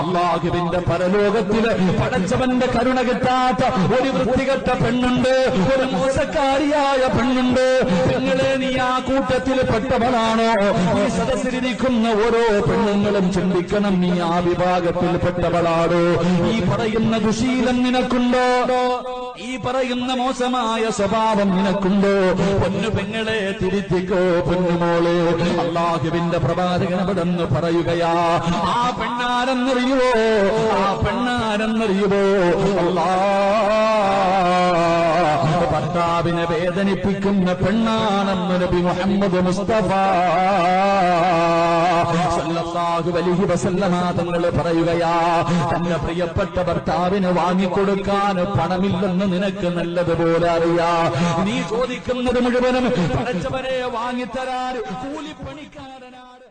അള്ളാഹുവിന്റെ പരലോകത്തിൽ പടച്ചവന്റെ കരുണ കിട്ടാത്ത ഒരു വൃത്തികെട്ട പെണ്ണുണ്ട് ഒരു മോശക്കാരിയായ പെണ്ണുണ്ട്. നിങ്ങളെ നീ ആ കൂട്ടത്തിൽ പെട്ടവളാണോ? ഈ സദസ്സിലിരിക്കുന്ന ഓരോ പെണ്ണുങ്ങളും ചിന്തിക്കണം നീ ആ വിഭാഗത്തിൽ പെട്ടവളാണോ ഈ പറയുന്ന ദുശീലം നിനക്കുണ്ടോ? ഈ പറയുന്ന മോശമായ സ്വഭാവം നിനക്കുണ്ടോ? പൊന്നു പെങ്ങളെ തിരുത്തിക്കോ പൊന്നുമോളെ അള്ളാഹുവിന്റെ പ്രവാചകനവിടെന്ന് പറയുകയാ ആ പെണ്ണാരെന്നറിയുവോ? ആ പെണ്ണാരെന്നറിയുവോ? അള്ളാ ഭർത്താവിനെ വേദനിപ്പിക്കുന്ന പെണ്ണാണെന്ന് നബി മുഹമ്മദ് മുസ്തഫ. സല്ലല്ലാഹു അലൈഹി വസല്ലമ പറയുകയാ തന്റെ പ്രിയപ്പെട്ട ഭർത്താവിന് വാങ്ങിക്കൊടുക്കാൻ പണമില്ലെന്ന് നിനക്ക് നല്ലതുപോലെ അറിയാ. നീ ചോദിക്കുന്നത് മുഴുവനും പടച്ചവരെ വാങ്ങിത്തരാൻ കൂലിപ്പണിക്കാരനാണ്.